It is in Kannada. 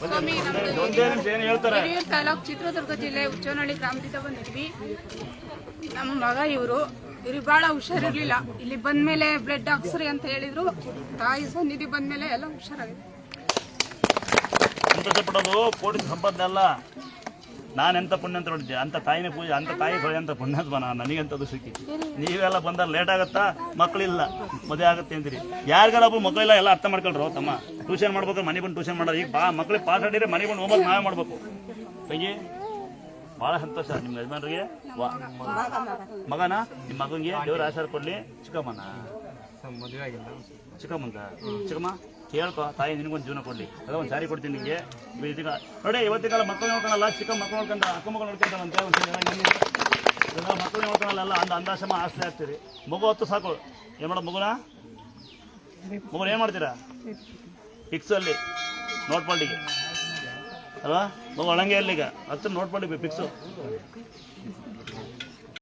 ಸ್ವಾಮಿ ನಮ್ದು ತಾಲೂಕು ಚಿತ್ರದುರ್ಗ ಜಿಲ್ಲೆ ಉಚ್ಚನಹಳ್ಳಿ ಗ್ರಾಮದಿಂದ ಬಂದಿದ್ವಿ. ನಮ್ಮ ಮಗ ಇವರು. ಇವ್ರಿಗೆ ಭಾಳ ಹುಷಾರಿರ್ಲಿಲ್ಲ. ಇಲ್ಲಿ ಬಂದ್ಮೇಲೆ ಬ್ಲಡ್ ಹಾಕ್ಸ್ರಿ ಅಂತ ಹೇಳಿದ್ರು. ತಾಯಿ ಸನ್ನಿಧಿ ಬಂದ್ಮೇಲೆ ಎಲ್ಲ ಹುಷಾರಾಗಿದೆ. ಸಂತೋಷ ಪಡೋದು ಕೋಟಿ ಸಂಪಾದನೆ ಅಲ್ಲ ನಾನು ಎಂತ ಪುಣ್ಯ ಅಂತ ನೋಡಿದ್ದೆ ಅಂತ ತಾಯಿನೇ ಪೂಜೆ ಅಂತ ತಾಯಿ ಸೊಳೆ ಅಂತ ಪುಣ್ಯ ಅಂತ ನಾನು ನನಗೆಂಥದ್ದು ಸಿಕ್ಕಿ. ನೀವೆಲ್ಲ ಬಂದಾಗ ಲೇಟ್ ಆಗುತ್ತಾ? ಮಕ್ಕಳಿಲ್ಲ ಮದುವೆ ಆಗುತ್ತೆ ಅಂತೀರಿ ಯಾರಿಗಾರ ಒಬ್ಬರು ಮಕ್ಕಳಿಲ್ಲ ಎಲ್ಲ ಅರ್ಥ ಮಾಡ್ಕೊಳ್ರು ತಮ್ಮ. ಟ್ಯೂಷನ್ ಮಾಡ್ಬೇಕು ಮನೆ ಬಂದು ಟ್ಯೂಷನ್ ಮಾಡೋದು ಈಗ ಬಾ, ಮಕ್ಳಿಗೆ ಪಾಸ್ ಆಡಿದ್ರೆ ಮನೆ ಬಂದು ಹೋಗ್ಬೇಕು ನಾವೇ ಮಾಡ್ಬೇಕು. ತಂಗಿ ಭಾಳ ಸಂತೋಷ ನಿಮ್ಮ ಯಜಮಾನ್ರಿಗೆ. ಮಗನ? ನಿಮ್ಮ ಮಗನಿಗೆ ದೇವ್ರ ಆಶಾರ ಕೊಡಲಿ. ಚಿಕ್ಕಮ್ಮನ? ಚಿಕ್ಕಮ್ಮಂತ ಚಿಕ್ಕಮ್ಮ? ಕೇಳ್ಕೊ, ತಾಯಿ ನಿನಗೊಂದು ಜೀವನ ಕೊಡ್ಲಿ. ಅದ ಒಂದು ಸಾರಿ ಕೊಡ್ತೀನಿ ನಿಮಗೆ ಇದೀಗ ನೋಡಿ, ಇವತ್ತಿನ ಕಾಲ ಮಕ್ಕಳು ನೋಡ್ಕೊಳಲ್ಲ ಚಿಕ್ಕ ಮಕ್ಕಳು ನೋಡ್ಕೊಂಡ ಅಕ್ಕ ಮಕ್ಕಳು ನೋಡ್ಕೊಂಡಂತೆ ಒಂದು ಮಕ್ಕಳು ನೋಡ್ಕೊಳಲ್ಲ ಅಂದ ಅಂದಾಶಮ ಆಸ್ತಿ ಆಗ್ತೀರಿ. ಮಗು ಹೊತ್ತು ಸಾಕು. ಏನು ಮಾಡೋ ಮಗುನ? ಮಗುನ ಏನು ಮಾಡ್ತೀರಾ? ಫಿಕ್ಸಲ್ಲಿ ನೋಟ್ ಪಾಲ್ಟಿಗೆ ಅಲ್ವಾ? ಮಗು ಒಳಂಗೆ ಅಲ್ಲಿ ಈಗ. ಹತ್ತು ಪಾಲ್ಟಿ ಫಿಕ್ಸು